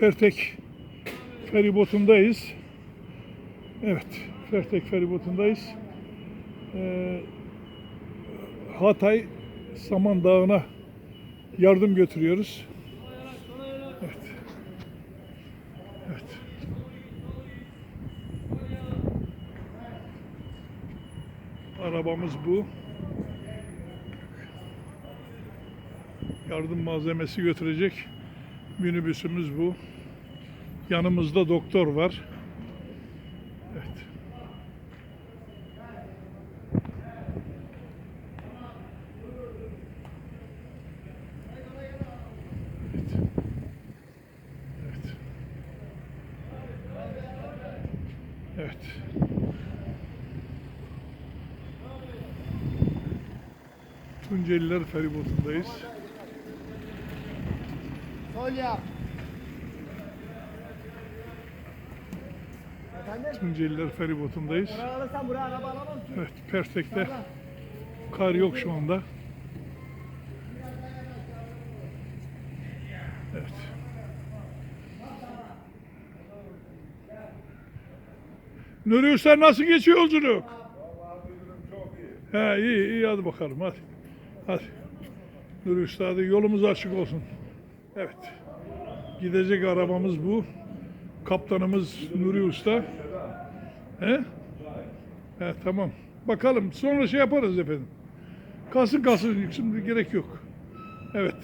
Pertek feribotundayız. Evet, Pertek feribotundayız. Ee, Hatay Saman Dağı'na yardım götürüyoruz. Evet. Evet. Arabamız bu. Yardım malzemesi götürecek minibüsümüz bu. Yanımızda doktor var. Evet. Evet. Tunceliler feribotundayız. Efendim? Tunceliler feribotundayız. Evet, Pertek'te kar yok şu anda. Evet. Nuri Usta nasıl geçiyor yolculuk? He iyi iyi hadi bakalım hadi. Hadi. Nuri Usta hadi yolumuz açık olsun. Evet. Gidecek arabamız bu. Kaptanımız Nuri Usta. He? He tamam. Bakalım sonra şey yaparız efendim. Kalsın kalsın şimdi gerek yok. Evet.